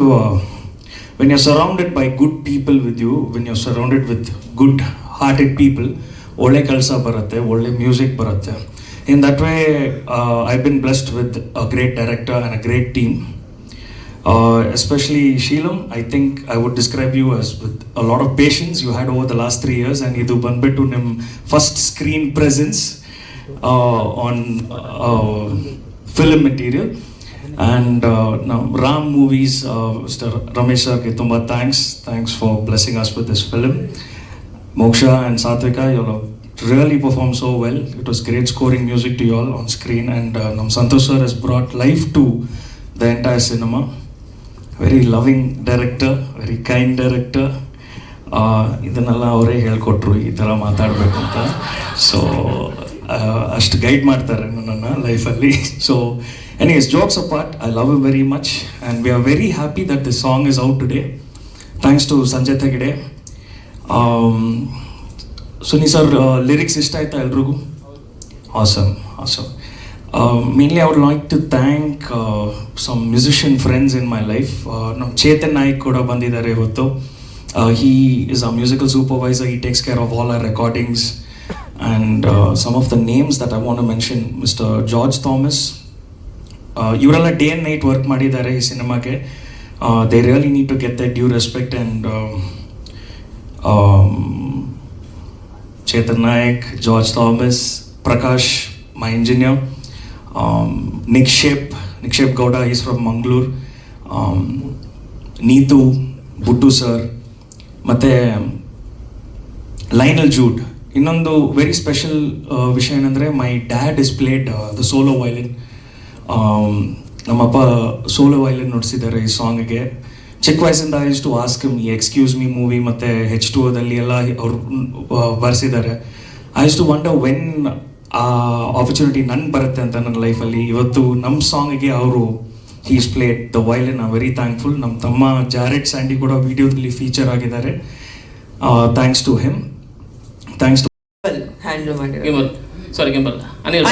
uh, when you're surrounded by good people with you, when you're surrounded with good hearted people, ಒಳ್ಳೆ ಕೆಲಸ ಬರುತ್ತೆ ಒಳ್ಳೆ music ಬರುತ್ತೆ. In that way I been blessed with a great director and a great team especially ಶೀಲಂ I think I would describe you as with a lot of patience you had over the last three years and ಇದು ಬಂದ್ಬಿಟ್ಟು ನಿಮ್ಮ first screen presence on film material and ನಮ್ಮ Ram movies mister Ramesh ಸರ್ಗೆ ತುಂಬ thanks thanks for blessing us with this film Moksha and Satvika you really perform so well it was great scoring music to y'all on screen and ನಮ್ಮ Santosh sir has brought life to the entire cinema very loving director very kind director ಇದನ್ನೆಲ್ಲ ಅವರೇ ಹೇಳ್ಕೊಟ್ರು ಈ ಥರ ಮಾತಾಡಬೇಕು ಅಂತ so ಅಷ್ಟು guide ಮಾಡ್ತಾರೆ ನನ್ನನ್ನು ಲೈಫಲ್ಲಿ so Anyways, jokes apart, I love him very much, and we are very happy that the song is out today. Thanks to Sanjay Thagide. Um, Suni sir, uh, lyrics ishta elrugu. Awesome, awesome. Uh, mainly, I would like to thank uh, some musician friends in my life. Uh, Chetan Naik kuda bandidare he is our musical supervisor. He takes care of all our recordings. And uh, some of the names that I want to mention Mr. George Thomas, ಇವರೆಲ್ಲ day and night work ಮಾಡಿದ್ದಾರೆ ಈ ಸಿನಿಮಾಗೆ. They really need to get that due respect and Chetan Nayak George Thomas Prakash my engineer Nikshep Nikshep Gowda is from Mangalore Neetu ಬುಟ್ಟು sir ಮತ್ತು Lionel Jude ಇನ್ನೊಂದು very special ವಿಷಯ ಏನಂದರೆ my dad is played the solo violin ನಮ್ಮಪ್ಪ solo violin ನುಡಿಸಿದ್ದಾರೆ ಈ ಸಾಂಗ್ಗೆ ಚಿಕ್ಕ ವಯಸ್ಸಿಂದ ಐ ಟು ಆಸ್ಕ್ ಈ ಎಕ್ಸ್ಕ್ಯೂಸ್ ಮೀ ಮೂವಿ ಮತ್ತು ಹೆಚ್ ಟು ಓದಲ್ಲಿ ಎಲ್ಲ ಅವರು ಬರ್ಸಿದ್ದಾರೆ. ಐ ಟು ವಂಡರ್ ವೆನ್ ಆ ಆಪರ್ಚುನಿಟಿ ನನ್ ಬರುತ್ತೆ ಅಂತ ನನ್ನ ಲೈಫಲ್ಲಿ ಇವತ್ತು ನಮ್ಮ ಸಾಂಗ್ಗೆ ಅವರು ಹೀಸ್ ಪ್ಲೇಡ್ ದ ವೈಲಿನ್ ಆ ವೆರಿ ಥ್ಯಾಂಕ್ಫುಲ್ ನಮ್ಮ ತಮ್ಮ ಜಾರೆಟ್ ಸ್ಯಾಂಡಿ ಕೂಡ ವಿಡಿಯೋದಲ್ಲಿ ಫೀಚರ್ ಆಗಿದ್ದಾರೆ. Thanks to him thanks to handle sorry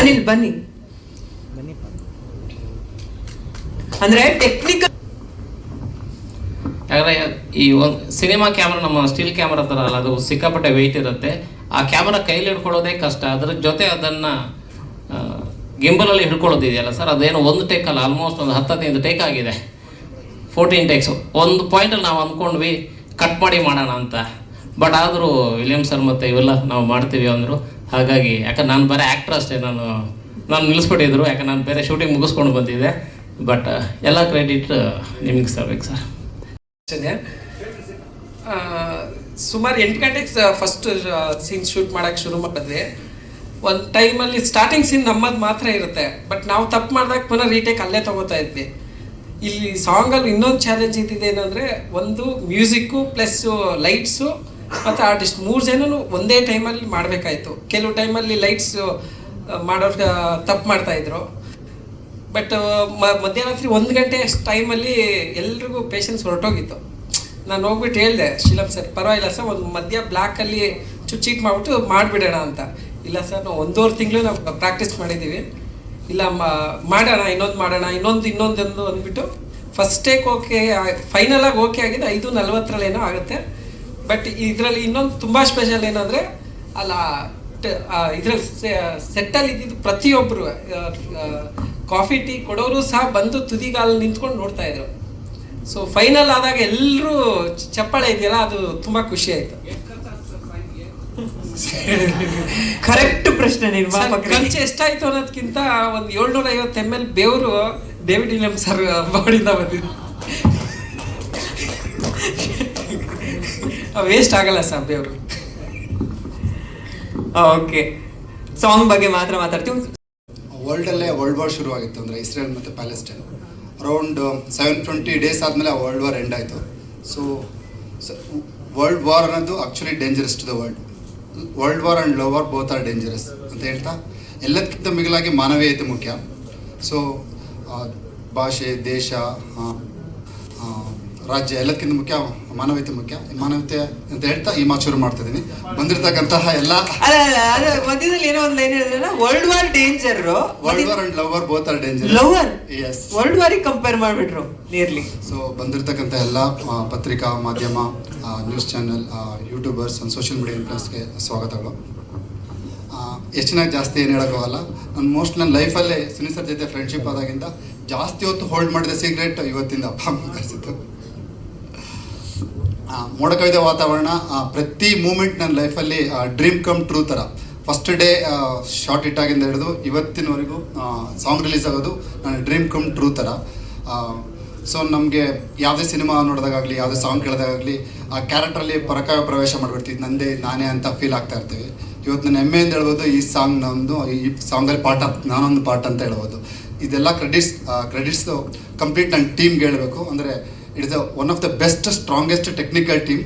Anil ಬನ್ನಿ. ಅಂದ್ರೆ ಟೆಕ್ನಿಕಲ್ ಯಾಕಂದ್ರೆ ಈ ಒಂದು ಸಿನಿಮಾ ಕ್ಯಾಮ್ರಾ ನಮ್ಮ ಸ್ಟೀಲ್ ಕ್ಯಾಮ್ರಾ ಥರ ಅಲ್ಲ, ಅದು ಸಿಕ್ಕಾಪಟ್ಟೆ ವೆಯ್ಟ್ ಇರುತ್ತೆ. ಆ ಕ್ಯಾಮ್ರಾ ಕೈಲಿ ಹಿಡ್ಕೊಳ್ಳೋದೇ ಕಷ್ಟ. ಅದ್ರ ಜೊತೆ ಅದನ್ನು ಗಿಂಬಲಲ್ಲಿ ಹಿಡ್ಕೊಳ್ಳೋದಿದೆಯಲ್ಲ ಸರ್? ಅದೇನು ಒಂದು ಟೇಕ್ ಅಲ್ಲ ಆಲ್ಮೋಸ್ಟ್ ಒಂದು ಹತ್ತು ಹದಿನೈದು ಟೇಕ್ ಆಗಿದೆ. ಫೋರ್ಟೀನ್ ಟೇಕ್ಸು ಒಂದು ಪಾಯಿಂಟಲ್ಲಿ ನಾವು ಅಂದ್ಕೊಂಡ್ವಿ ಕಟ್ ಮಾಡಿ ಮಾಡೋಣ ಅಂತ. ಬಟ್ ಆದರೂ ವಿಲಿಯಮ್ ಸರ್ ಮತ್ತು ಇವೆಲ್ಲ ನಾವು ಮಾಡ್ತೀವಿ ಅಂದರು. ಹಾಗಾಗಿ, ಯಾಕಂದ್ರೆ ನಾನು ಬರೀ ಆ್ಯಕ್ಟ್ರ್ ಅಷ್ಟೇ, ನಾನು ನಾನು ನಿಲ್ಲಿಸ್ಬಿಟ್ಟಿದ್ರು ಯಾಕಂದ್ರೆ ನಾನು ಬೇರೆ ಶೂಟಿಂಗ್ ಮುಗಿಸ್ಕೊಂಡು ಬಂದಿದ್ದೆ. ಬಟ್ ಎಲ್ಲ ಕ್ರೆಡಿಟ್ ನಿಮಗೆ ಸರ್ಬೇಕು ಸರ್ ಸುಮಾರು ಎಂಟು ಗಂಟೆಗೆ ಫಸ್ಟ್ ಸೀನ್ ಶೂಟ್ ಮಾಡೋಕ್ಕೆ ಶುರು ಮಾಡಿದ್ವಿ ಒಂದು ಟೈಮಲ್ಲಿ ಸ್ಟಾರ್ಟಿಂಗ್ ಸೀನ್ ನಮ್ಮದು ಮಾತ್ರ ಇರುತ್ತೆ. ಬಟ್ ನಾವು ತಪ್ಪು ಮಾಡಿದಾಗ ಪುನಃ ರೀಟೇಕ್ ಅಲ್ಲೇ ತಗೋತಾ ಇದ್ವಿ. ಇಲ್ಲಿ ಸಾಂಗಲ್ಲಿ ಇನ್ನೊಂದು ಚಾಲೆಂಜ್ ಇದ್ದಿದ್ದು ಏನಂದರೆ, ಒಂದು ಮ್ಯೂಸಿಕ್ಕು ಪ್ಲಸ್ಸು ಲೈಟ್ಸು ಮತ್ತು ಆರ್ಟಿಸ್ಟ್ ಮೂರು ಜನನು ಒಂದೇ ಟೈಮಲ್ಲಿ ಮಾಡಬೇಕಾಯ್ತು. ಕೆಲವು ಟೈಮಲ್ಲಿ ಲೈಟ್ಸ್ ಮಾಡೋರ್ಗೆ ತಪ್ಪು ಮಾಡ್ತಾಯಿದ್ರು ಬಟ್ ಮಧ್ಯರಾತ್ರಿ ಒಂದು ಗಂಟೆ ಅಷ್ಟು ಟೈಮಲ್ಲಿ ಎಲ್ರಿಗೂ ಪೇಷನ್ಸ್ ಹೊರಟೋಗಿತ್ತು. ನಾನು ಹೋಗ್ಬಿಟ್ಟು ಹೇಳಿದೆ ಶಿಲಮ್ ಸರ್, ಪರವಾಗಿಲ್ಲ ಸರ್, ಒಂದು ಮಧ್ಯ ಬ್ಲ್ಯಾಕಲ್ಲಿ ಚುಚ್ಚಿಟ್ ಮಾಡಿಬಿಟ್ಟು ಮಾಡಿಬಿಡೋಣ ಅಂತ. ಇಲ್ಲ ಸರ್, ನಾವು ಒಂದೂವರೆ ತಿಂಗಳು ನಾವು ಪ್ರಾಕ್ಟೀಸ್ ಮಾಡಿದ್ದೀವಿ ಇಲ್ಲ ಮಾಡೋಣ, ಇನ್ನೊಂದು ಮಾಡೋಣ, ಇನ್ನೊಂದು, ಇನ್ನೊಂದೊಂದು ಅಂದ್ಬಿಟ್ಟು ಟೇಕ್ ಓಕೆ ಫೈನಲಾಗಿ ಓಕೆ ಆಗಿದೆ ಐದು ನಲ್ವತ್ತರಲ್ಲಿ ಏನೋ ಆಗುತ್ತೆ. ಬಟ್ ಇದರಲ್ಲಿ ಇನ್ನೊಂದು ತುಂಬ ಸ್ಪೆಷಲ್ ಏನಂದರೆ, ಅಲ್ಲ ಇದರಲ್ಲಿ ಸೆಟ್ಟಲ್ಲಿ ಇದ್ದಿದ್ದು ಪ್ರತಿಯೊಬ್ಬರು ಕಾಫಿ ಟೀ ಕೊಡೋರು ಸಹ ಬಂದು ತುದಿಗಾಲ ನಿಂತ್ಕೊಂಡು ನೋಡ್ತಾ ಇದ್ರು. ಸೊ ಫೈನಲ್ ಆದಾಗ ಎಲ್ಲರೂ ಚಪ್ಪಾಳೆ ಇದೆಯಲ್ಲ ಅದು ತುಂಬ ಖುಷಿ ಆಯ್ತು. ಕರೆಕ್ಟ್ ಪ್ರಶ್ನೆ ಖರ್ಚು ಎಷ್ಟಾಯ್ತು ಅನ್ನೋದಕ್ಕಿಂತ ಒಂದು ಏಳ್ನೂರ ಐವತ್ತು ಎಂ ಎಲ್ ಬೇವರು ಡೇವಿಡ್ ವಿಲಿಯಮ್ ಸರ್ ಬಾಡಿಂದ ಬಂದಿದ್ದು ವೇಸ್ಟ್ ಆಗಲ್ಲ ಸರ್ ಬೇವರು. ಓಕೆ ಸಾಂಗ್ ಬಗ್ಗೆ ಮಾತ್ರ ಮಾತಾಡ್ತೀವಿ. ವರ್ಲ್ಡಲ್ಲೇ ವರ್ಲ್ಡ್ ವಾರ್ ಶುರುವಾಗಿತ್ತು ಅಂದರೆ ಇಸ್ರೇಲ್ ಮತ್ತು Palestine around seven twenty days ಆದಮೇಲೆ ಆ ವರ್ಲ್ಡ್ ವಾರ್ ಎಂಡ್ ಆಯಿತು. ಸೊ ವರ್ಲ್ಡ್ ವಾರ್ ಅನ್ನೋದು actually dangerous to the world world war and love war both are dangerous ಅಂತ ಹೇಳ್ತಾ ಎಲ್ಲದಕ್ಕಿಂತ ಮಿಗಿಲಾಗಿ ಮಾನವೀಯತೆ ಮುಖ್ಯ. ಸೊ ಭಾಷೆ, ದೇಶ ರಾಜ್ಯ ಎಲ್ಲಕ್ಕಿಂತ ಮುಖ್ಯ ಮಾನವೀಯತೆ ಮುಖ್ಯ. ಮಾನವೀಯತೆ ಅಂತ ಹೇಳ್ತಾ ಈ ಮಾತು ಶುರು ಮಾಡ್ತಾ ಇದ್ದೀನಿ ಬಂದಿರತಕ್ಕಂತಹ ಎಲ್ಲ ಮಧ್ಯದಲ್ಲಿ ಏನೋ ಒಂದು ಲೈನ್ ಹೇಳಿದ್ರಲ್ಲ world war danger world war and lover both are danger lover is world ವಾರಿಗೆ compare ಮಾಡ್ಬಿಟ್ರು ನಿಯರ್ಲಿ ಸೊ ಬಂದಿರತಕ್ಕಂಥ ಎಲ್ಲ ಪತ್ರಿಕಾ ಮಾಧ್ಯಮ news channel YouTubers and social media ಇನ್ಫ್ಲೂಯನ್ಸ್ಗೆ ಸ್ವಾಗತಗಳು. ಹೆಚ್ಚಿನ ಜಾಸ್ತಿ ಏನು ಹೇಳೋಕ್ಕಾಗಲ್ಲ ನಾನು ಮೋಸ್ಟ್ ನನ್ನ ಲೈಫಲ್ಲೇ ಸುನಿ ಸರ್ ಜೊತೆ ಫ್ರೆಂಡ್ಶಿಪ್ ಆದಾಗಿಂದ ಜಾಸ್ತಿ ಹೊತ್ತು ಹೋಲ್ಡ್ ಮಾಡಿದ ಸೀಕ್ರೆಟ್ ಇವತ್ತಿಂದ ಅಪ್ಪ ಅಮ್ಮ ಕಲಿಸಿದ್ದು ಮೋಡ ಕವಿದ ವಾತಾವರಣ ಪ್ರತಿ ಮೂಮೆಂಟ್ ನನ್ನ ಲೈಫಲ್ಲಿ ಡ್ರೀಮ್ ಕಮ್ ಟ್ರೂ ಥರ ಫಸ್ಟ್ ಡೇ ಶಾರ್ಟ್ ಹಿಟ್ ಆಗಿಂದ ಹಿಡಿದು ಇವತ್ತಿನವರೆಗೂ ಸಾಂಗ್ ರಿಲೀಸ್ ಆಗೋದು ನನ್ನ ಡ್ರೀಮ್ ಕಮ್ ಟ್ರೂ ಥರ ಸೊ ನಮಗೆ ಯಾವುದೇ ಸಿನಿಮಾ ನೋಡಿದಾಗಲಿ ಯಾವುದೇ ಸಾಂಗ್ ಕೇಳಿದಾಗಲಿ ಆ ಕ್ಯಾರೆಕ್ಟ್ರಲ್ಲಿ ಪರಕ ಪ್ರವೇಶ ಮಾಡಿಬಿಡ್ತೀವಿ. ನಂದೇ, ನಾನೇ ಅಂತ ಫೀಲ್ ಆಗ್ತಾ ಇರ್ತೀವಿ. ಇವತ್ತು ನನ್ನ ಹೆಮ್ಮೆಯಿಂದ ಹೇಳ್ಬೋದು, ಈ ಸಾಂಗ್ ನಂದು ಈ ಸಾಂಗಲ್ಲಿ ಪಾರ್ಟ್ ನಾನೊಂದು ಪಾರ್ಟ್ ಅಂತ ಹೇಳ್ಬೋದು. ಇದೆಲ್ಲ ಕ್ರೆಡಿಟ್ಸ್ ಕ್ರೆಡಿಟ್ಸು ಕಂಪ್ಲೀಟ್ ನನ್ನ ಟೀಮ್ಗೆ ಹೇಳಬೇಕು. ಅಂದರೆ it is one of the best strongest technical team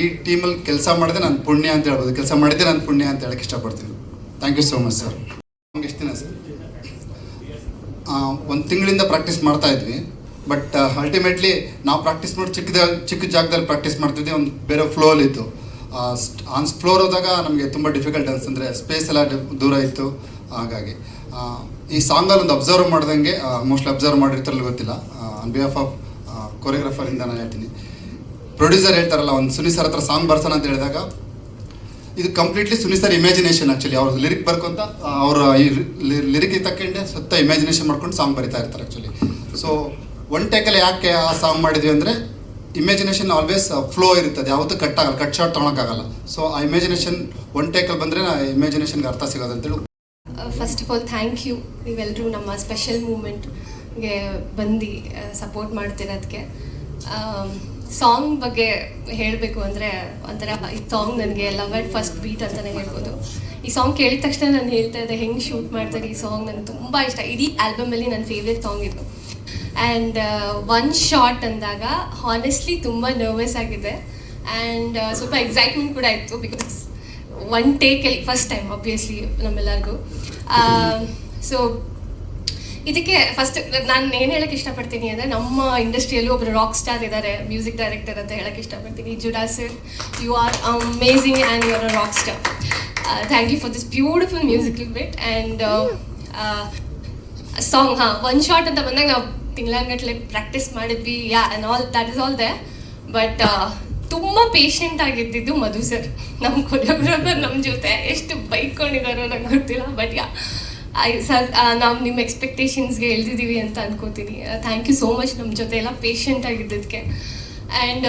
ಈ ಟೀಮಲ್ಲಿ ಕೆಲಸ ಮಾಡಿದೆ ನಾನು ಪುಣ್ಯ ಅಂತ ಹೇಳ್ಬೋದು. ಕೆಲಸ ಮಾಡಿದ್ದೆ ನಾನು ಪುಣ್ಯ ಅಂತ ಹೇಳಕ್ಕೆ ಇಷ್ಟಪಡ್ತೀನಿ. Thank you so much sir ಎಷ್ಟು ದಿನ ಸರ್ ಒಂದು ತಿಂಗಳಿಂದ ಪ್ರಾಕ್ಟೀಸ್ ಮಾಡ್ತಾ ಇದ್ವಿ. ಬಟ್ ಅಲ್ಟಿಮೇಟ್ಲಿ ನಾವು ಪ್ರಾಕ್ಟೀಸ್ ಮಾಡಿ ಚಿಕ್ಕದ, ಚಿಕ್ಕ ಜಾಗದಲ್ಲಿ ಪ್ರಾಕ್ಟೀಸ್ ಮಾಡ್ತಿದ್ವಿ ಒಂದು ಬೇರೆ ಫ್ಲೋಲ್ ಇತ್ತು. ಆನ್ ಫ್ಲೋರ್ ಹೋದಾಗ ನಮಗೆ ತುಂಬ ಡಿಫಿಕಲ್ಟ್ ಅನ್ಸಂದ್ರೆ ಸ್ಪೇಸ್ ಎಲ್ಲ ದೂರ ಇತ್ತು. ಹಾಗಾಗಿ ಈ ಸಾಂಗಲ್ಲಿ ಒಂದು ಅಬ್ಸರ್ವ್ ಮಾಡ್ದಂಗೆ ಮೋಸ್ಟ್ಲಿ ಅಬ್ಸರ್ವ್ ಮಾಡಿರ್ತಾರಲ್ಲ ಗೊತ್ತಿಲ್ಲ. ಆನ್ ಬಿಹಾಫ್ ಆಫ್ ಕೊರಿಯೋಗ್ರಾಫರಿಂದ ನಾನು ಹೇಳ್ತೀನಿ. ಪ್ರೊಡ್ಯೂಸರ್ ಹೇಳ್ತಾರಲ್ಲ, ಒಂದು ಸುನಿ ಸರ್ ಹತ್ರ ಸಾಂಗ್ ಬರ್ಸೋಣ ಅಂತ ಹೇಳಿದಾಗ, ಇದು completely Suni sir imagination actually ಅವ್ರ ಲಿರಿಕ್ ಬರ್ಕೊಂತ ಅವರ ಈ ಲಿರಿಕ್ ತಕ್ಕಂಡೆ ಸುತ್ತ ಇಮ್ಯಾಜಿನೇಷನ್ ಮಾಡ್ಕೊಂಡು ಸಾಂಗ್ ಬರಿತಾ ಇರ್ತಾರೆ ಆ್ಯಕ್ಚುಲಿ ಸೊ ಒನ್ ಟೇಕಲ್ಲಿ ಯಾಕೆ ಆ ಸಾಂಗ್ ಮಾಡಿದ್ವಿ ಅಂದರೆ ಇಮ್ಯಾಜಿನೇಷನ್ ಆಲ್ವೇಸ್ ಫ್ಲೋ ಇರ್ತದೆ ಯಾವತ್ತೂ ಕಟ್ ಆಗಲ್ಲ ಕಟ್ ಶಾರ್ಟ್ ತೊಗೊಳಕ್ಕಾಗಲ್ಲ ಸೊ ಆ ಇಮ್ಯಾಜಿನೇಷನ್ ಒನ್ ಟೇಕಲ್ ಬಂದರೆ ಇಮ್ಯಾಜಿನೇಷನ್ಗೆ ಅರ್ಥ ಸಿಗೋದಂತೇಳಿ first of all thank you ನೀವೆಲ್ಲರೂ ನಮ್ಮ ಸ್ಪೆಷಲ್ ಮೂಮೆಂಟ್ಗೆ ಬಂದು ಸಪೋರ್ಟ್ ಮಾಡ್ತಿರೋದಕ್ಕೆ ಸಾಂಗ್ ಬಗ್ಗೆ ಹೇಳಬೇಕು ಅಂದರೆ ಒಂಥರ ಈ ಸಾಂಗ್ ನನಗೆ ಲವ್ ಆ್ಯಂಡ್ ಫಸ್ಟ್ ಬೀಟ್ ಅಂತಲೇ ಹೇಳ್ಬೋದು. ಈ ಸಾಂಗ್ ಕೇಳಿದ ತಕ್ಷಣ ನಾನು ಹೇಳ್ತಾ ಇದ್ದೆ, ಹೆಂಗೆ ಶೂಟ್ ಮಾಡ್ತಾರೆ ಈ ಸಾಂಗ್ ನನಗೆ ತುಂಬ ಇಷ್ಟ. ಇಡೀ ಆಲ್ಬಮಲ್ಲಿ ನನ್ನ ಫೇವ್ರೆಟ್ ಸಾಂಗ್ ಇದು. ಆ್ಯಂಡ್ ಒನ್ ಶಾಟ್ ಅಂದಾಗ ಹಾನೆಸ್ಟ್ಲಿ ತುಂಬ ನರ್ವಸ್ ಆಗಿದೆ. ಆ್ಯಂಡ್ ಸ್ವಲ್ಪ ಎಕ್ಸೈಟ್ಮೆಂಟ್ ಕೂಡ ಇತ್ತು ಬಿಕಾಸ್ ಒನ್ ಟೇಕಲ್ಲಿ ಫಸ್ಟ್ ಟೈಮ್ ಆಬ್ವಿಯಸ್ಲಿ ನಮ್ಮೆಲ್ಲರಿಗೂ. ಸೊ ಇದಕ್ಕೆ ಫಸ್ಟ್ ನಾನು ಏನು ಹೇಳಕ್ಕೆ ಇಷ್ಟಪಡ್ತೀನಿ ಅಂದರೆ ನಮ್ಮ ಇಂಡಸ್ಟ್ರಿಯಲ್ಲಿ ಒಬ್ಬರು ರಾಕ್ ಸ್ಟಾರ್ ಇದ್ದಾರೆ ಮ್ಯೂಸಿಕ್ ಡೈರೆಕ್ಟರ್ ಅಂತ ಹೇಳಕ್ಕೆ ಇಷ್ಟಪಡ್ತೀನಿ. Judah sir you are amazing and you are a rock star thank you for this beautiful musical bit and song ಹಾಂ ಒನ್ ಶಾಟ್ ಅಂತ ಬಂದಾಗ ನಾವು ತಿಂಗಳಂಗಟ್ಲೆ ಪ್ರಾಕ್ಟೀಸ್ ಮಾಡಿದ್ವಿ yeah and all that is all the but ತುಂಬ patient ಆಗಿದ್ದಿದ್ದು Madhu sir ನಮ್ಮ choreographer ನಮ್ಮ ಜೊತೆ ಎಷ್ಟು ಬೈಕೊಂಡಿದ್ದಾರೋ ನಂಗೆ ಗೊತ್ತಿಲ್ಲ ಬಟ್ ಯಾ ಐ, ಸರ್ ನಾವು ನಿಮ್ಮ ಎಕ್ಸ್ಪೆಕ್ಟೇಷನ್ಸ್ಗೆ ಎಳ್ದಿದ್ದೀವಿ ಅಂತ ಅನ್ಕೋತೀನಿ. ಥ್ಯಾಂಕ್ ಯು ಸೋ ಮಚ್ ನಮ್ಮ ಜೊತೆ ಎಲ್ಲ ಪೇಷಂಟ್ ಆಗಿದ್ದಕ್ಕೆ ಆ್ಯಂಡ್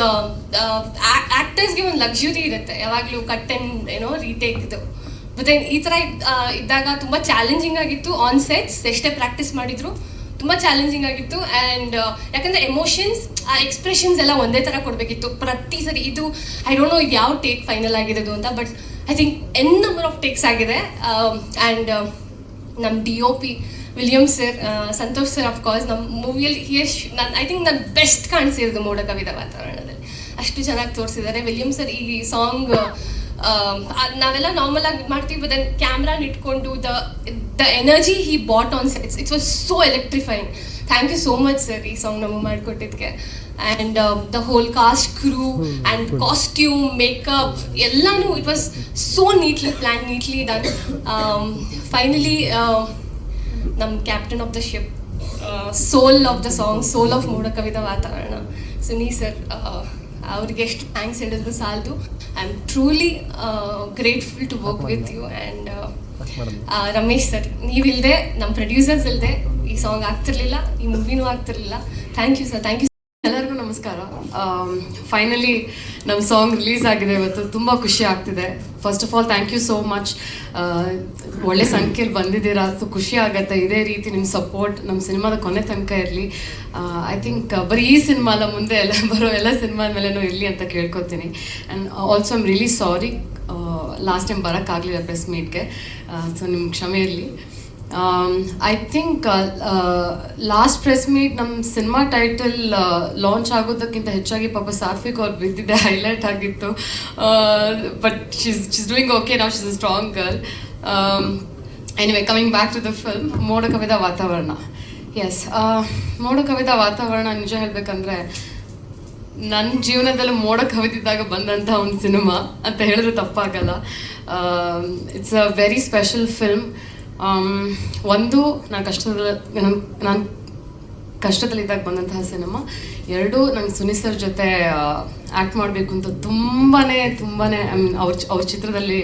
ಆ್ಯಕ್ಟರ್ಸ್ಗೆ ಒಂದು ಲಕ್ಸುರಿ ಇರುತ್ತೆ. ಯಾವಾಗಲೂ ಕಟ್ ಆ್ಯಂಡ್ ಏನೋ ರೀಟೇಕ್ ಇದು. ಮತ್ತೆ ಈ ಥರ ಇದ್ದಾಗ ತುಂಬ ಚಾಲೆಂಜಿಂಗ್ ಆಗಿತ್ತು ಆನ್ ಸೆಟ್ಸ್ ಎಷ್ಟೇ ಪ್ರಾಕ್ಟೀಸ್ ಮಾಡಿದ್ರು ತುಂಬ ಚಾಲೆಂಜಿಂಗ್ ಆಗಿತ್ತು. ಆ್ಯಂಡ್ ಯಾಕಂದರೆ ಎಮೋಷನ್ಸ್ ಆ ಎಕ್ಸ್ಪ್ರೆಷನ್ಸ್ ಎಲ್ಲ ಒಂದೇ ಥರ ಕೊಡಬೇಕಿತ್ತು. ಪ್ರತಿ ಸರಿ ಇದು ಐ ಡೋಂಟ್ ನೋ ಇದು ಯಾವ ಟೇಕ್ ಫೈನಲ್ ಆಗಿರೋದು ಅಂತ but I think n number of takes ಆಗಿದೆ. ಆ್ಯಂಡ್ ನಮ್ಮ D O P William sir Santosh sir of course ನಮ್ಮ ಮೂವಿಯಲ್ಲಿ ಯಶ್ ನಾನು ಐ ಥಿಂಕ್ ನಾನು ಬೆಸ್ಟ್ ಕಾಣಿಸಿರೋದು ಮೋಡ ಕವಿದ ವಾತಾವರಣದಲ್ಲಿ. ಅಷ್ಟು ಚೆನ್ನಾಗಿ ತೋರಿಸಿದ್ದಾರೆ ವಿಲಿಯಮ್ ಸರ್ ಈ ಸಾಂಗ್ ನಾವೆಲ್ಲ ನಾರ್ಮಲ್ ಆಗಿ ಮಾಡ್ತೀವಿ ಬಟ್ ದೆನ್ ಕ್ಯಾಮ್ರಾನ ಇಟ್ಕೊಂಡು the the energy he brought on sets it's was so electrifying thank you so much sir ಈ ಸಾಂಗ್ ನಮಗೆ ಮಾಡಿಕೊಟ್ಟಿದ್ದಕ್ಕೆ and the whole cast crew and costume makeup ಎಲ್ಲಾನು it was so neatly plan neatly done finally ನಮ್ಮ captain of the ship soul of the song soul of Moodakavida Kavida Vatavarana Suni sir ಅವ್ರಿಗೆ ಎಷ್ಟು thanks ಹೇಳಿದ್ರು ಸಾಲದು I am truly grateful to work with you and Ramesh sir ನೀವಿಲ್ಲದೆ ನಮ್ಮ producers ಇಲ್ಲದೆ ಈ song ಆಗ್ತಿರ್ಲಿಲ್ಲ ಈ ಮೂವಿನೂ ಆಗ್ತಿರ್ಲಿಲ್ಲ thank you sir thank you ನಮಸ್ಕಾರ. ಫೈನಲಿ ನಮ್ಮ ಸಾಂಗ್ ರಿಲೀಸ್ ಆಗಿದೆ. ಇವತ್ತು ತುಂಬ ಖುಷಿ ಆಗ್ತಿದೆ. First of all thank you so much ಒಳ್ಳೆ ಸಂಖ್ಯೆಯಲ್ಲಿ ಬಂದಿದ್ದೀರಾ. ಸೊ, ಖುಷಿ ಆಗುತ್ತೆ. ಇದೇ ರೀತಿ ನಿಮ್ಮ ಸಪೋರ್ಟ್ ನಮ್ಮ ಸಿನಿಮಾದ ಕೊನೆ ತನಕ ಇರಲಿ. ಐ ಥಿಂಕ್ ಬರೀ ಈ ಸಿನಿಮಾ ಅಲ್ಲ ಮುಂದೆ ಎಲ್ಲ, ಬರೋ ಎಲ್ಲ ಸಿನಿಮಾದ ಮೇಲೂ ಇರಲಿ ಅಂತ ಕೇಳ್ಕೊತೀನಿ. And also I'm really sorry last time ಬರೋಕ್ಕಾಗಲಿಲ್ಲ press ಮೀಟ್ಗೆ ಸೊ ನಿಮ್ಗೆ ಕ್ಷಮೆ ಇರಲಿ. I think last press meet ನಮ್ಮ ಸಿನಿಮಾ ಟೈಟಲ್ ಲಾಂಚ್ ಆಗೋದಕ್ಕಿಂತ ಹೆಚ್ಚಾಗಿ ಪಾಪ ಸಾತ್ವಿಕ್ ಅವ್ರು ಬಿದ್ದಿದ್ದೆ ಹೈಲೈಟ್ ಆಗಿತ್ತು. But she's she's doing okay ನಾವು she's a strong girl anyway coming back to the film ಮೋಡ ಕವಿದ ವಾತಾವರಣ. ಎಸ್ ಮೋಡ ಕವಿದ ವಾತಾವರಣ ನಿಜ ಹೇಳಬೇಕಂದ್ರೆ ನನ್ನ ಜೀವನದಲ್ಲಿ ಮೋಡ ಕವಿದಿದ್ದಾಗ ಬಂದಂಥ ಒಂದು ಸಿನಿಮಾ ಅಂತ ಹೇಳಿದ್ರೆ ತಪ್ಪಾಗಲ್ಲ. It's a very special film ಒಂದು ನಾನು ಕಷ್ಟದ ನಾನು ನಾನು ಕಷ್ಟದಲ್ಲಿದ್ದಾಗ ಬಂದಂತಹ ಸಿನಿಮಾ. ಎರಡು ನಂಗೆ ಸುನಿ ಸರ್ ಜೊತೆ ಆ್ಯಕ್ಟ್ ಮಾಡಬೇಕು ಅಂತ ತುಂಬಾ ತುಂಬಾ ಐ ಮೀನ್ ಅವ್ರ ಅವ್ರ ಚಿತ್ರದಲ್ಲಿ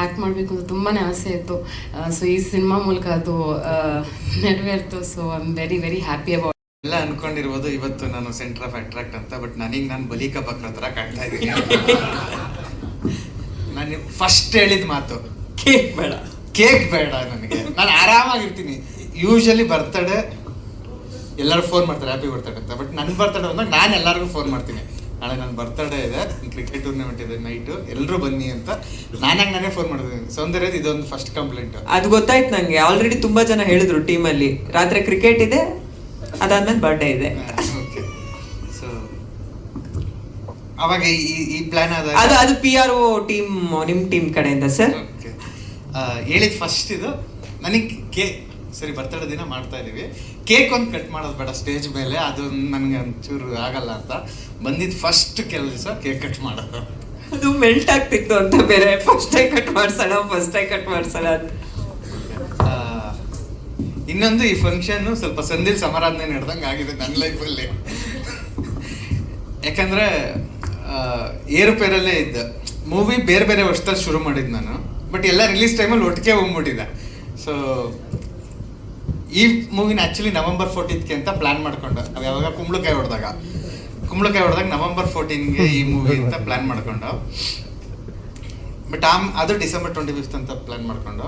ಆ್ಯಕ್ಟ್ ಮಾಡಬೇಕು ಅಂತ ತುಂಬಾ ಆಸೆ ಇತ್ತು. ಸೊ ಈ ಸಿನಿಮಾ ಮೂಲಕ ಅದು ನೆರವೇರ್ತು. So I am very very happy about ಎಲ್ಲ ಅನ್ಕೊಂಡಿರ್ಬೋದು ಇವತ್ತು ನಾನು ಸೆಂಟರ್ ಆಫ್ ಅಟ್ರಾಕ್ಟ್ ಅಂತ ಬಟ್ ನನಗೆ ನಾನು ಬಲಿಕ ಬಕ್ರ ಹತ್ರ ಕಾಣ್ತಾ ಇದ್ದೀನಿ. ನಾನು ಫಸ್ಟ್ ಹೇಳಿದ ಮಾತು. ಕೇಕ್ ಬೇಡ. ಕೇಕ್ ಬೇಡ ನನಗೆ. ನಾನು ಆರಾಮಾಗಿರ್ತೀನಿ. ಯೂಶಲಿ ಬರ್ತಡೇ ಎಲ್ಲರೂ ಫೋನ್ ಮಾಡ್ತಾರೆ ಹ್ಯಾಪಿ ಬರ್ತಡೆ ಅಂತ. ಬಟ್ ನನ್ನ ಬರ್ತಡೇ ಬಂದಾಗ ನಾನು ಎಲ್ಲರಿಗೂ ಫೋನ್ ಮಾಡ್ತೀನಿ. ನಾಳೆ ನನ್ನ ಬರ್ತಡೇ ಇದೆ ಕ್ರಿಕೆಟ್ ಟೂರ್ನಮೆಂಟ್ ಇದೆ ನೈಟು ಎಲ್ಲರೂ ಬನ್ನಿ ಅಂತ. ನಾನಾಗ ನಾನೇ ಫೋನ್ ಮಾಡಿದ್ದೀನಿ ಸೌಂದರ್ಯದ ಇದೊಂದು ಫಸ್ಟ್ ಕಂಪ್ಲೇಂಟ್ ಅದು ಗೊತ್ತಾಯ್ತು ನನಗೆ ಆಲ್ರೆಡಿ ತುಂಬ ಜನ ಹೇಳಿದ್ರು ಟೀಮಲ್ಲಿ. ರಾತ್ರಿ ಕ್ರಿಕೆಟ್ ಇದೆ ಅದಾದ್ಮೇಲೆ ಬರ್ಡೇ ಇದೆ. ಸೊ ಅವಾಗ ಈ ಈ ಪ್ಲಾನ್ ಅದು ಅದು ಪಿ ಆರ್ ಒ ಟೀಮ್ ನಿಮ್ಮ ಟೀಮ್ ಕಡೆಯಿಂದ ಸರ್ ಹೇಳಿದ ಫಸ್ಟ್ ಇದು. ನನಗೆ ಕೇಕ್ ಸರಿ ಬರ್ತಡೇ ದಿನ ಮಾಡ್ತಾ ಇದ್ದೀವಿ ಕೇಕ್ ಒಂದು ಕಟ್ ಮಾಡೋದು ಬೇಡ ಸ್ಟೇಜ್ ಮೇಲೆ. ಅದು ನನಗೆ ಒಂಚೂರು ಆಗಲ್ಲ ಅಂತ. ಬಂದಿದ್ದು ಫಸ್ಟ್ ಕೆಲಸ ಕೇಕ್ ಕಟ್ ಮಾಡೋದು. ಅದು ಮೆಲ್ಟ್ ಆಗ್ತಿತ್ತು ಅಂತ ಬೇರೆ. ಫಸ್ಟ್ ಟೈಮ್ ಕಟ್ ಮಾಡ್ಸೋಣ ಫಸ್ಟ್ ಟೈಮ್ ಕಟ್ ಮಾಡ್ಸೋಣ ಅಂತ. ಇನ್ನೊಂದು ಈ ಫಂಕ್ಷನ್ನು ಸ್ವಲ್ಪ ಸಂದಿಲ್ ಸಮಾರಾಧನೆ ನಡೆದಂಗೆ ಆಗಿದೆ ನನ್ನ ಲೈಫಲ್ಲಿ ಯಾಕಂದರೆ ಏರುಪೇರಲ್ಲೇ ಇದ್ದ. ಮೂವಿ ಬೇರೆ ಬೇರೆ ವರ್ಷದಲ್ಲಿ ಶುರು ಮಾಡಿದ್ದು ನಾನು. ಬಟ್ ಎಲ್ಲ ರಿಲೀಸ್ ಟೈಮಲ್ಲಿ ಒಟ್ಟಿಗೆ ಹೋಗ್ಬಿಟ್ಟಿದೆ. ಸೊ ಈ ಮೂವಿನ ಆ್ಯಕ್ಚುಲಿ ನವೆಂಬರ್ ಫೋರ್ಟೀನ್ಗೆ ಅಂತ ಪ್ಲ್ಯಾನ್ ಮಾಡ್ಕೊಂಡು. ನಾವು ಯಾವಾಗ ಕುಂಬಳಕಾಯಿ ಹೊಡೆದಾಗ. ಕುಂಬಳಕಾಯಿ ಹೊಡೆದಾಗ ನವೆಂಬರ್ ಫೋರ್ಟೀನ್ಗೆ ಈ ಮೂವಿ ಅಂತ ಪ್ಲ್ಯಾನ್ ಮಾಡ್ಕೊಂಡು. ಬಟ್ ಆಮ್ ಅದು ಡಿಸೆಂಬರ್ ಟ್ವೆಂಟಿ ಫಿಫ್ತ್ ಅಂತ ಪ್ಲ್ಯಾನ್ ಮಾಡ್ಕೊಂಡು.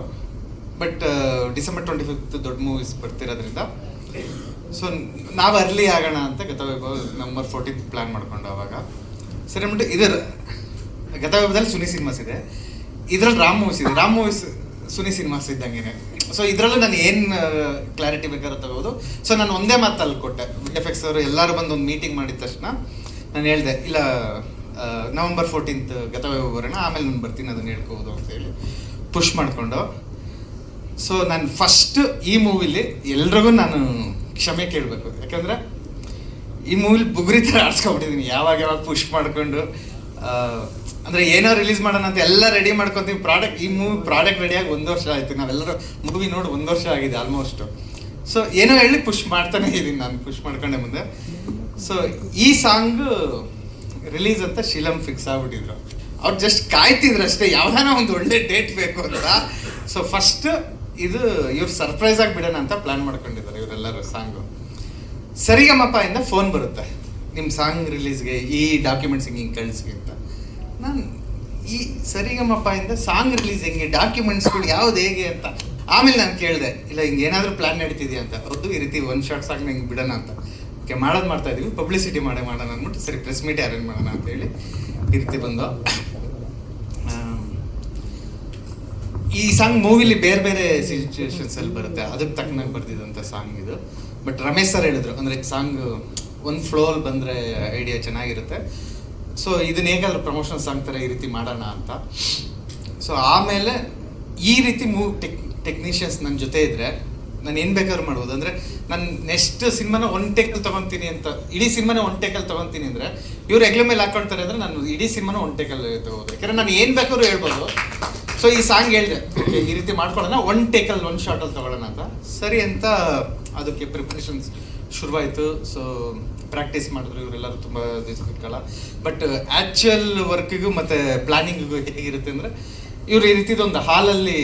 ಬಟ್ ಡಿಸೆಂಬರ್ ಟ್ವೆಂಟಿ ಫಿಫ್ತ್ ದೊಡ್ಡ ಮೂವೀಸ್ ಬರ್ತಿರೋದ್ರಿಂದ ಸೊ ನಾವು ಅರ್ಲಿ ಆಗೋಣ ಅಂತ ಗತವೈಭವ ನವಂಬರ್ ಫೋರ್ಟೀನ್ ಪ್ಲ್ಯಾನ್ ಮಾಡ್ಕೊಂಡು ಅವಾಗ. ಸರಿ, ಅಂದ್ಬಿಟ್ಟು ಇದರ ಗತವೈಭವದಲ್ಲಿ ಸುನಿ ಸಿನಿಮಾಸ್ ಇದೆ. ಇದ್ರಲ್ಲಿ ರಾಮ್ ಮೂವೀಸ್ ಇದೆ. ರಾಮ್ ಮೂವೀಸ್ ಸುನಿ ಸಿನಿಮಾಸ್ ಇದ್ದಂಗೆ ಸೊ ಇದರಲ್ಲೂ ನಾನು ಏನು ಕ್ಲಾರಿಟಿ ಬೇಕಾದ್ರೆ ತಗೋದು ಸೊ ನಾನು ಒಂದೇ ಮಾತಲ್ಲಿ ಕೊಟ್ಟೆ. ಎಫೆಕ್ಸ್ ಅವರು ಎಲ್ಲರೂ ಬಂದು ಒಂದು ಮೀಟಿಂಗ್ ಮಾಡಿದ ತಕ್ಷಣ ನಾನು ಹೇಳಿದೆ, ಇಲ್ಲ ನವಂಬರ್ ಫೋರ್ಟೀನ್ತ್ ಗತವೇ ಬರೋಣ ಆಮೇಲೆ ನಾನು ಬರ್ತೀನಿ, ಅದನ್ನ ಹೇಳ್ಕೋಬಹುದು ಅಂತ ಹೇಳಿ ಪುಷ್ ಮಾಡಿಕೊಂಡು. ಸೊ ನಾನು ಫಸ್ಟ್ ಈ ಮೂವಿಲಿ ಎಲ್ರಿಗೂ ನಾನು ಕ್ಷಮೆ ಕೇಳಬೇಕು. ಯಾಕಂದ್ರೆ ಈ ಮೂವಿಲಿ ಬುಗುರಿ ಥರ ಆಡ್ಸ್ಕೊಬಿಟ್ಟಿದ್ದೀನಿ ಯಾವಾಗ ಯಾವಾಗ ಪುಷ್ ಮಾಡಿಕೊಂಡು ಅಂದ್ರೆ ಏನೋ ರಿಲೀಸ್ ಮಾಡೋಣ ಅಂತ ಎಲ್ಲ ರೆಡಿ ಮಾಡ್ಕೊತೀವಿ. ಪ್ರಾಡಕ್ಟ್ ಈ ಮೂವಿ ಪ್ರಾಡಕ್ಟ್ ರೆಡಿಯಾಗಿ ಒಂದು ವರ್ಷ ಆಯ್ತು. ನಾವೆಲ್ಲರೂ ಮೂವಿ ನೋಡಿ ಒಂದು ವರ್ಷ ಆಗಿದೆ ಆಲ್ಮೋಸ್ಟ್ ಸೊ ಏನೋ ಹೇಳಿ ಪುಷ್ ಮಾಡ್ತಾನೆ ಇದ್ದೀನಿ ನಾನು ಪುಷ್ ಮಾಡ್ಕೊಂಡೆ ಮುಂದೆ. ಸೊ ಈ ಸಾಂಗ್ ರಿಲೀಸ್ ಅಂತ ಶಿಲಂ ಫಿಕ್ಸ್ ಆಗ್ಬಿಟ್ಟಿದ್ರು. ಅವ್ರು ಜಸ್ಟ್ ಕಾಯ್ತಿದ್ರು ಅಷ್ಟೇ. ಯಾವ್ದಾನ ಒಂದು ಒಳ್ಳೆ ಡೇಟ್ ಬೇಕು ಅಂತ. ಸೊ ಫಸ್ಟ್ ಇದು ಇವ್ರು ಸರ್ಪ್ರೈಸ್ ಆಗಿ ಬಿಡೋಣ ಅಂತ ಪ್ಲಾನ್ ಮಾಡ್ಕೊಂಡಿದ್ದಾರೆ ಇವರೆಲ್ಲರೂ ಸಾಂಗು ಸರಿಗಮಪ್ಪ ಇಂದ ಫೋನ್ ಬರುತ್ತೆ. ನಿಮ್ಮ ಸಾಂಗ್ ರಿಲೀಸ್ಗೆ ಈ ಡಾಕ್ಯುಮೆಂಟ್ಸ್ ಹಿಂಗೆ ಹಿಂಗೆ ಅಂತ. ನಾನು ಈ ಸರಿಗಮ್ಮಪ್ಪ ಇಂದ ಸಾಂಗ್ ರಿಲೀಸ್ ಹೆಂಗೆ ಡಾಕ್ಯುಮೆಂಟ್ಸ್ಗಳು ಯಾವ್ದು ಹೇಗೆ ಅಂತ. ಆಮೇಲೆ ನಾನು ಕೇಳಿದೆ, ಇಲ್ಲ ಹಿಂಗೆ ಏನಾದರೂ ಪ್ಲಾನ್ ನಡೀತಿದೆಯಾ ಅಂತ. ಹೌದು, ಈ ರೀತಿ ಒಂದು ಶಾರ್ಟ್ ಸಾಂಗ್ ಹಿಂಗೆ ಬಿಡೋಣ ಅಂತ. ಓಕೆ ಮಾಡೋದು ಮಾಡ್ತಾ ಇದೀವಿ. ಪಬ್ಲಿಸಿಟಿ ಮಾಡೇ ಮಾಡೋಣ ಅಂದ್ಬಿಟ್ಟು, ಸರಿ ಪ್ರೆಸ್ ಮೀಟ್ ಅರೇಂಜ್ ಮಾಡೋಣ ಅಂತ ಹೇಳಿ ಈ ರೀತಿ ಬಂದು. ಈ ಸಾಂಗ್ ಮೂವಿಲಿ ಬೇರೆ ಬೇರೆ ಸಿಚುವೇಶನ್ಸ್ ಅಲ್ಲಿ ಬರುತ್ತೆ. ಅದಕ್ಕೆ ತಕ್ಕನಾಗಿ ಬರ್ದಿದ್ದಂಥ ಸಾಂಗ್ ಇದು. ಬಟ್ ರಮೇಶ್ ಸರ್ ಹೇಳಿದ್ರು, ಅಂದ್ರೆ ಸಾಂಗ್ ಒಂದು ಫ್ಲೋ ಅಲ್ಲಿ ಬಂದ್ರೆ ಐಡಿಯಾ ಚೆನ್ನಾಗಿರುತ್ತೆ. ಸೊ ಇದನ್ನ ಹೇಗಾದ್ರೂ ಪ್ರಮೋಷನ್ ಸಾಂಗ್ ಥರ ಈ ರೀತಿ ಮಾಡೋಣ ಅಂತ. ಸೊ ಆಮೇಲೆ ಈ ರೀತಿ ಮೂವ್ ಟೆಕ್ ಟೆಕ್ನಿಷಿಯನ್ಸ್ ನನ್ನ ಜೊತೆ ಇದ್ರೆ, ನಾನು ಏನು ಬೇಕಾದ್ರೂ ಮಾಡ್ಬೋದು. ಅಂದರೆ ನಾನು ನೆಕ್ಸ್ಟ್ ಸಿನಿಮಾನ ಒನ್ ಟೇಕಲ್ಲಿ ತೊಗೊತೀನಿ ಅಂತ, ಇಡೀ ಸಿನಿಮಾನ ಒನ್ ಟೇಕಲ್ಲಿ ತೊಗೊತೀನಿ ಅಂದರೆ, ಇವ್ರು ಹೆಗ್ಲ ಮೇಲೆ ಹಾಕೊಳ್ತಾರೆ ಅಂದರೆ ನಾನು ಇಡೀ ಸಿನಿಮಾನ ಒನ್ ಟೇಕಲ್ಲಿ ತಗೋದು ಯಾಕಂದ್ರೆ ನಾನು ಏನು ಬೇಕಾದ್ರೂ ಹೇಳ್ಬೋದು. ಸೊ ಈ ಸಾಂಗ್ ಹೇಳಿದೆ ಓಕೆ ಈ ರೀತಿ ಮಾಡ್ಕೊಳ್ಳೋಣ ಒನ್ ಟೇಕಲ್ಲಿ ಒನ್ ಶಾರ್ಟಲ್ಲಿ ತಗೊಳ್ಳೋಣ ಅಂತ. ಸರಿ ಅಂತ ಅದಕ್ಕೆ ಪ್ರಿಪ್ರೇಷನ್ಸ್ ಶುರುವಾಯಿತು. ಸೊ ಪ್ರಾಕ್ಟೀಸ್ ಮಾಡಿದ್ರು ಇವರೆಲ್ಲರೂ ತುಂಬ ದಿವಸ ಬಿಟ್ಕಲ್ಲ ಬಟ್ ಆ್ಯಕ್ಚುಯಲ್ ವರ್ಕಿಗೂ ಮತ್ತು ಪ್ಲಾನಿಂಗಿಗೂ ಹೇಗಿರುತ್ತೆ ಅಂದರೆ, ಇವ್ರು ಈ ರೀತಿದು ಒಂದು ಹಾಲಲ್ಲಿ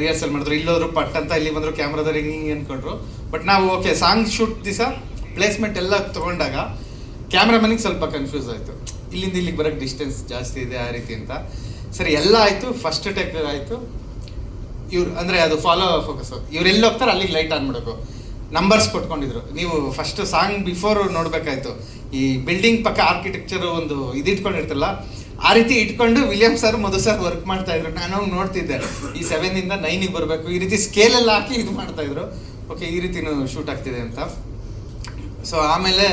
ರಿಹರ್ಸಲ್ ಮಾಡಿದ್ರು. ಇಲ್ಲೋದ್ರು ಪಟ್ ಅಂತ ಇಲ್ಲಿ ಬಂದರು ಕ್ಯಾಮ್ರಾದವ್ರು ಹಿಂಗೆ ಹಿಂಗೆ ಅಂದ್ಕೊಂಡ್ರು ಬಟ್ ನಾವು ಓಕೆ ಸಾಂಗ್ ಶೂಟ್ ದಿವಸ ಪ್ಲೇಸ್ಮೆಂಟ್ ಎಲ್ಲ ತೊಗೊಂಡಾಗ ಕ್ಯಾಮ್ರಾಮನಿಗೆ ಸ್ವಲ್ಪ ಕನ್ಫ್ಯೂಸ್ ಆಯಿತು. ಇಲ್ಲಿಂದ ಇಲ್ಲಿಗೆ ಬರೋಕ್ಕೆ ಡಿಸ್ಟೆನ್ಸ್ ಜಾಸ್ತಿ ಇದೆ ಆ ರೀತಿ ಅಂತ. ಸರಿ, ಎಲ್ಲ ಆಯಿತು. ಫಸ್ಟ್ ಟೇಕ್ ಆಯಿತು. ಇವ್ರು, ಅಂದರೆ ಅದು ಫಾಲೋ ಫೋಕಸ್ ಇವ್ರು ಎಲ್ಲಿ ಹೋಗ್ತಾರೆ ಅಲ್ಲಿಗೆ ಲೈಟ್ ಆನ್ ಮಾಡಬೇಕು. ನಂಬರ್ಸ್ ಕೊಟ್ಕೊಂಡಿದ್ರು. ನೀವು ಫಸ್ಟ್ ಸಾಂಗ್ ಬಿಫೋರ್ ನೋಡಬೇಕಾಯ್ತು. ಈ ಬಿಲ್ಡಿಂಗ್ ಪಕ್ಕ ಆರ್ಕಿಟೆಕ್ಚರ್ ಒಂದು ಇದು ಆ ರೀತಿ ಇಟ್ಕೊಂಡು William sir Madhu sir work ಮಾಡ್ತಾ ಇದ್ರು. ನಾನು ನೋಡ್ತಿದ್ದೆ. ಈ ಸೆವೆನ್ ಇಂದ ನೈನಿಗೆ ಬರಬೇಕು. ಈ ರೀತಿ ಸ್ಕೇಲ್ ಎಲ್ಲ ಹಾಕಿ ಇದು ಮಾಡ್ತಾ ಇದ್ರು. ಓಕೆ ಈ ರೀತಿನೂ ಶೂಟ್ ಆಗ್ತಿದೆ ಅಂತ. ಸೊ ಆಮೇಲೆ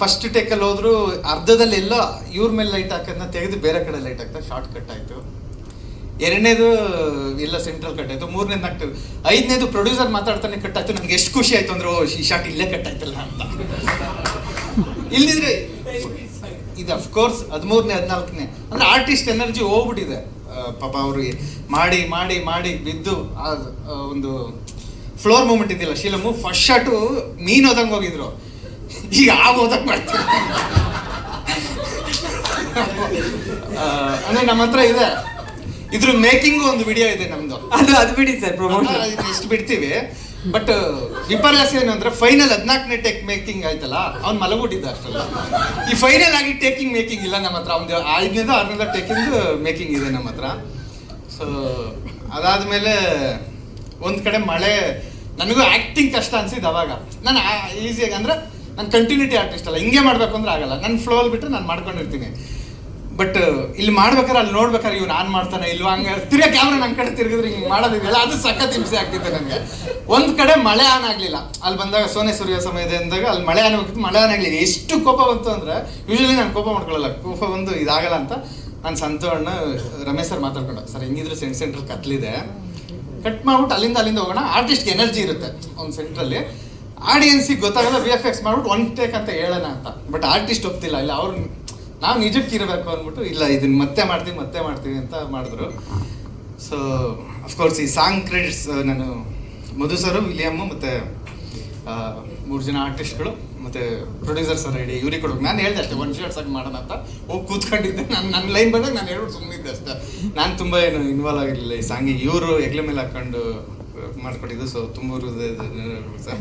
ಫಸ್ಟ್ ಟೇಕಲ್ಲಿ ಹೋದ್ರು ಅರ್ಧದಲ್ಲಿ ಎಲ್ಲೋ ಇವ್ರ ಮೇಲೆ ಲೈಟ್ ಹಾಕೋದನ್ನ ತೆಗೆದು ಬೇರೆ ಕಡೆ ಲೈಟ್ ಹಾಕ್ತಾ ಶಾರ್ಟ್ ಕಟ್ ಆಯ್ತು. ಎರಡನೇದು ಎಲ್ಲ ಸೆಂಟ್ರಲ್ ಕಟ್ ಆಯ್ತು, ಮೂರನೇದು ನಾಲ್ಕು ಐದನೇದು ಪ್ರೊಡ್ಯೂಸರ್ ಮಾತಾಡ್ತಾನೆ ಕಟ್ ಆಯ್ತು ನನಗೆ ಎಷ್ಟು ಖುಷಿ ಆಯ್ತು ಅಂದ್ರೆ, ಓ, ಈ ಶಾಟ್ ಇಲ್ಲೇ ಕಟ್ ಆಯ್ತಲ್ಲ ಅಂತ. ಇಲ್ದಿದ್ರೆ, ಇದು ಅಫ್ಕೋರ್ಸ್ ಹದಿಮೂರನೇ, ಹದಿನಾಲ್ಕನೇ. ಅಂದ್ರೆ ಆರ್ಟಿಸ್ಟ್ ಎನರ್ಜಿ ಹೋಗ್ಬಿಟ್ಟಿದೆ. ಪಾಪ ಅವ್ರಿಗೆ ಮಾಡಿ ಮಾಡಿ ಮಾಡಿ ಬಿದ್ದು ಒಂದು ಫ್ಲೋರ್ ಮೂಮೆಂಟ್ ಇದ್ದಿಲ್ಲ. ಶೀಲಮು ಫಸ್ಟ್ ಶಾಟು ಮೀನು ಹೋದಂಗೆ ಹೋಗಿದ್ರು. ಈಗ ಆಗ ಓದಂಗೆ ಮಾಡ್ತಾರೆ ಅಂದ್ರೆ ನಮ್ಮ ಹತ್ರ ಇದೆ. ಇದ್ರ ಮೇಕಿಂಗ್ ಒಂದು ವಿಡಿಯೋ ಇದೆ ನಮ್ದು. ಅದು ಅದು ಬಿಡಿ ಸರ್ ಪ್ರಮೋಷನ್ ಇಷ್ಟು ಬಿಡ್ತೀವಿ. ಬಟ್ ವಿಪರ್ಯಾಸ ಏನು ಅಂದ್ರೆ ಫೈನಲ್ ಹದಿನಾಲ್ಕನೇ ಟೇಕ್ ಮೇಕಿಂಗ್ ಆಯ್ತಲ್ಲ ಅವ್ನು ಮಲಗುಟ್ಟಿದ್ದ ಅಷ್ಟಲ್ಲ. ಈ ಫೈನಲ್ ಆಗಿ ಟೇಕಿಂಗ್ ಮೇಕಿಂಗ್ ಇಲ್ಲ ನಮ್ಮ ಹತ್ರ. ಒಂದು ಐದನೇದು ಆರನೇದ ಟೇಕಿಂಗ್ ಮೇಕಿಂಗ್ ಇದೆ ನಮ್ಮ ಹತ್ರ. ಸೊ ಅದಾದ್ಮೇಲೆ ಒಂದ್ ಕಡೆ ಮಳೆ ನನಗೂ ಆಕ್ಟಿಂಗ್ ಕಷ್ಟ ಅನ್ಸಿದ್ ಅವಾಗ. ನಾನು ಈಸಿಯಾಗಿ ಅಂದ್ರೆ ನಾನು ಕಂಟಿನ್ಯೂಟಿ ಆರ್ಟಿಸ್ಟ್ ಅಲ್ಲ. ಹಿಂಗೆ ಮಾಡ್ಬೇಕು ಅಂದ್ರೆ ಆಗಲ್ಲ. ನನ್ನ ಫ್ಲೋ ಅಲ್ಲಿ ಬಿಟ್ಟರೆ ನಾನು ಮಾಡ್ಕೊಂಡಿರ್ತೀನಿ. ಬಟ್ ಇಲ್ಲಿ ಮಾಡ್ಬೇಕಾದ್ರೆ ಅಲ್ಲಿ ನೋಡ್ಬೇಕಾದ್ರೆ ಇವ್ ನಾನು ಮಾಡ್ತಾನೆ, ಇಲ್ವಾ ಹಂಗ ತಿರ್ಗಾ ಕ್ಯಾಮ್ರಾ ನನ್ನ ಕಡೆ ತಿರುಗಿದ್ರೆ ಹಿಂಗೆ ಮಾಡೋದಿದೆಯಲ್ಲ ಅದು ಸಖತ್ ಹಿಂಸೆ ಆಗ್ತಿತ್ತು ನನಗೆ. ಒಂದು ಕಡೆ ಮಳೆ ಆನ್ ಆಗಲಿಲ್ಲ. ಅಲ್ಲಿ ಬಂದಾಗ ಸೋನೆ ಸೂರ್ಯ ಸಮಯದ ಅಂದಾಗ ಅಲ್ಲಿ ಮಳೆ ಆನ್ ಹೋಗಿತ್ತು ಮಳೆ ಆನ್ ಆಗಲಿಲ್ಲ. ಎಷ್ಟು ಕೋಪ ಬಂತು ಅಂದ್ರೆ ಯೂಶಲಿ ನಾನು ಕೋಪ ಮಾಡ್ಕೊಳ್ಳಲ್ಲ. ಕೋಪ ಬಂದು ಇದಾಗಲ್ಲ ಅಂತ ನಾನು ಸಂತೋಣ್ಣ, ರಮೇಶ್ ಸರ್ ಮಾತಾಡ್ಕೊಂಡ ಸರ್, ಹೆಂಗಿದ್ರು ಸೆಂಟ್ ಸೆಂಟ್ರಲ್ ಕತ್ಲಿದೆ. ಕಟ್ ಮಾಡ್ಬಿಟ್ಟು ಅಲ್ಲಿಂದ ಅಲ್ಲಿಂದ ಹೋಗೋಣ. ಆರ್ಟಿಸ್ಟ್ಗೆ ಎನರ್ಜಿ ಇರುತ್ತೆ ಒಂದು ಸೆಂಟ್ರಲ್ಲಿ. ಆಡಿಯನ್ಸಿಗೆ ಗೊತ್ತಾಗಲ್ಲ ವಿ ಎಫ್ ಎಕ್ಸ್ ಮಾಡ್ಬಿಟ್ಟು ಒನ್ ಟೇಕ್ ಅಂತ ಹೇಳೋಣ ಅಂತ. ಬಟ್ ಆರ್ಟಿಸ್ಟ್ ಒಪ್ತಿಲ್ಲ. ಇಲ್ಲ, ಅವ್ರು ನಾವು ನಿಜಕ್ಕೆ ಇರಬೇಕು ಅಂದ್ಬಿಟ್ಟು, ಇಲ್ಲ ಇದನ್ನ ಮತ್ತೆ ಮಾಡ್ತೀವಿ ಮತ್ತೆ ಮಾಡ್ತೀವಿ ಅಂತ ಮಾಡಿದ್ರು. ಸೊ ಅಫ್ಕೋರ್ಸ್ ಈ ಸಾಂಗ್ ಕ್ರೆಡಿಟ್ಸ್ ನಾನು ಮಧು ಸರು, ವಿಲಿಯಮ್ಮು ಮತ್ತು ಮೂರು ಜನ ಆರ್ಟಿಸ್ಟ್ಗಳು ಮತ್ತು ಪ್ರೊಡ್ಯೂಸರ್ ಸರ್ ಹೇಳಿ, ಇವ್ರಿಗೆ ಕೊಡೋಕೆ ನಾನು ಹೇಳಿದೆ ಅಷ್ಟೇ ಒನ್ ಶರ್ಟ್ಸ್ ಆಗಿ ಮಾಡೋಣ ಅಂತ. ಹೋಗಿ ಕೂತ್ಕೊಂಡಿದ್ದೆ. ನಾನು ನನ್ನ ಲೈನ್ ಬಂದಾಗ ನಾನು ಹೇಳ್ಬಿಟ್ಟು ಸುಮ್ಮನಿದ್ದೆ ಅಷ್ಟೇ. ನಾನು ತುಂಬ ಏನು ಇನ್ವಾಲ್ವ್ ಆಗಿರಲಿಲ್ಲ ಈ ಸಾಂಗಿಗೆ. ಇವರು ಎಗ್ಲೆ ಮೇಲೆ ಹಾಕೊಂಡು ಮಾಡ್ಕೊಂಡಿದ್ದು. ಸೊ ತುಂಬ ಸರ್.